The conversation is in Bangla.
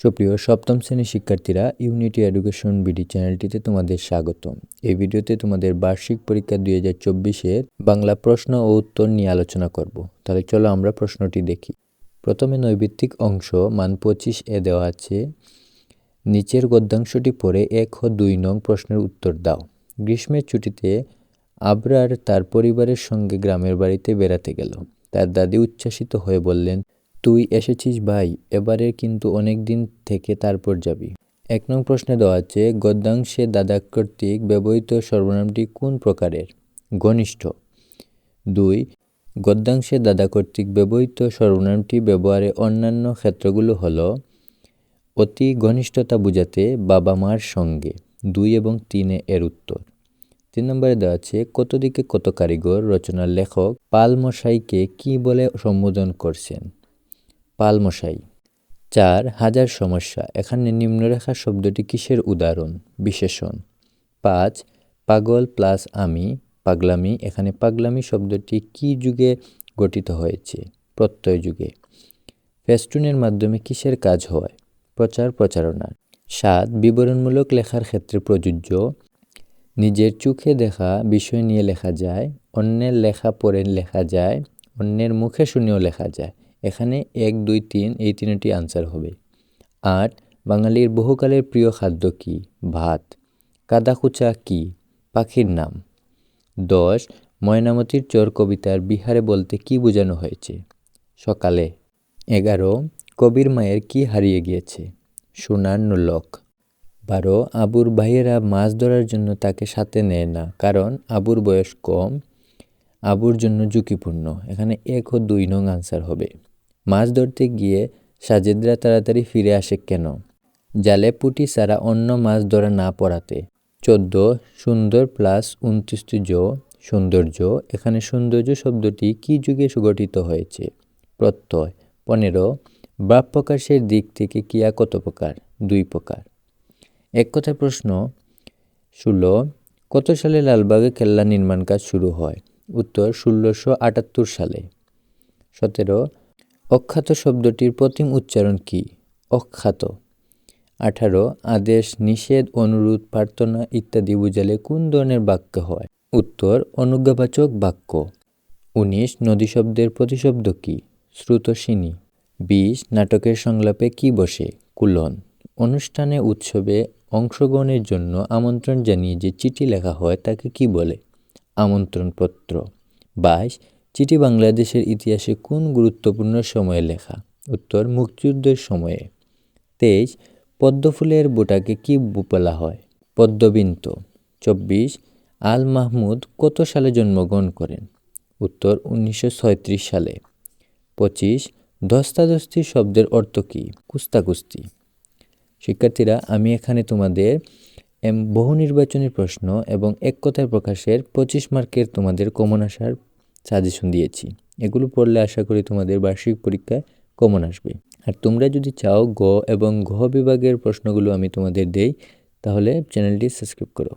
সুপ্রিয়, সপ্তম শ্রেণির শিক্ষার্থীরা ইউনিটি এডুকেশন বিডি চ্যানেলটিতে তোমাদের স্বাগতম। এই ভিডিওতে তোমাদের বার্ষিক পরীক্ষা দুই হাজার চব্বিশের বাংলা প্রশ্ন ও উত্তর নিয়ে আলোচনা করব। তাহলে চলো আমরা প্রশ্নটি দেখি। প্রথমে নৈবিত্তিক অংশ, মান পঁচিশ এ দেওয়া আছে। নিচের গদ্যাংশটি পড়ে এক ও দুই নং প্রশ্নের উত্তর দাও। গ্রীষ্মের ছুটিতে আবরার তার পরিবারের সঙ্গে গ্রামের বাড়িতে বেড়াতে গেল। তার দাদি উচ্ছ্বাসিত হয়ে বললেন তুই এসেছিস ভাই এবারে কিন্তু অনেক দিন থেকে তারপর যাবি। এক নং প্রশ্নে দেওয়া আছে, গদ্যাংশে দাদা কর্তৃক ব্যবহৃত সর্বনামটি কোন প্রকারের? ঘনিষ্ঠ। দুই, গদ্যাংশে দাদা কর্তৃক ব্যবহৃত সর্বনামটি ব্যবহারে অন্যান্য ক্ষেত্রগুলো হলো, অতি ঘনিষ্ঠতা বোঝাতে বাবা মার সঙ্গে। দুই এবং তিনে এর উত্তর। তিন নম্বরে দেওয়া আছে কত দিকে কত কারিগর, রচনার লেখক, পালমশাইকে কি বলে সম্বোধন করছেন? পালমশাই। চার, হাজার সমস্যা। এখানে নিম্নরেখা শব্দটি কিসের উদাহরণ? বিশেষণ। পাঁচ, পাগল প্লাস আমি, পাগলামি। এখানে পাগলামি শব্দটি কি যুগে গঠিত হয়েছে? প্রত্যয় যুগে। ফেস্টুনের মাধ্যমে কিসের কাজ হয়? প্রচার প্রচারণার। সাত, বিবরণমূলক লেখার ক্ষেত্রে প্রযোজ্য। নিজের চোখে দেখা বিষয় নিয়ে লেখা যায়, অন্যের লেখা পড়ে লেখা যায়, অন্যের মুখে শুনেও লেখা যায়। এখানে এক, দুই, তিন, এই তিনটি আনসার হবে। আট, বাঙালির বহুকালের প্রিয় খাদ্য কি? ভাত। কাদাকুচা কি? পাখির নাম। দশ, ময়নামতির চর কবিতার বিহারে বলতে কি বোঝানো হয়েছে? সকালে। এগারো, কবির মায়ের কি হারিয়ে গিয়েছে? সোনার নোলক। বারো, আবুর ভাইয়েরা মাছ ধরার জন্য তাকে সাথে নেয় না, কারণ আবুর বয়স কম। আবুর জন্য ঝুঁকিপূর্ণ। এখানে এক ও দুই নং আনসার হবে। মাছ ধরতে গিয়ে সাজেদরা তাড়াতাড়ি ফিরে আসে কেন? জালে পুটি ছাড়া অন্য মাছ ধরা না পড়াতে। চোদ্দ, সুন্দর প্লাস উনত্রিশটি জ, সৌন্দর্য। এখানে সৌন্দর্য শব্দটি কি যুগে সুগঠিত হয়েছে? প্রত্যয়, পনেরো, বাপ প্রকাশের দিক থেকে কিয়া কত প্রকার? দুই প্রকার। এক কথায় প্রশ্ন, ষোলো, কত সালে লালবাগে কেল্লা নির্মাণ কাজ শুরু হয়? উত্তর, ষোলোশো আটাত্তর সালে। সতেরো অখ্যাত শব্দটির প্রথম উচ্চারণ কি? অখ্যাত। আঠারো, আদেশ, নিষেধ, অনুরোধ, প্রার্থনা ইত্যাদি বুঝালে কোন ধরনের বাক্য হয়? উত্তর, অনুজ্ঞাবাচক বাক্য। উনিশ, নদী শব্দের প্রতিশব্দ কি? শ্রুতসিনী বিশ, নাটকের সংলাপে কি বসে? কুলন। অনুষ্ঠানে, উৎসবে অংশগ্রহণের জন্য আমন্ত্রণ জানিয়ে যে চিঠি লেখা হয় তাকে কি বলে? আমন্ত্রণপত্র। বাইশ চিঠি বাংলাদেশের ইতিহাসে কোন গুরুত্বপূর্ণ সময়ে লেখা? উত্তর, মুক্তিযুদ্ধের সময়ে। তেইশ, পদ্মফুলের বোটাকে কি বলা হয়? পদ্মবিন্ত। চব্বিশ, আল মাহমুদ কত সালে জন্মগ্রহণ করেন? উত্তর, উনিশশো সালে। পঁচিশ, ধস্তাধস্তি শব্দের অর্থ কী? কুস্তাকুস্তি। শিক্ষার্থীরা, আমি এখানে তোমাদের বহু নির্বাচনী প্রশ্ন এবং এক কথায় প্রকাশের পঁচিশ মার্কের তোমাদের কমন আসার সাজেশন দিয়েছি। এগুলো পড়লে আশা করি তোমাদের বার্ষিক পরীক্ষায় কমন আসবে। আর তোমরা যদি চাও গ এবং ঘ বিভাগের প্রশ্নগুলো আমি তোমাদের দেই, তাহলে চ্যানেলটি সাবস্ক্রাইব করো।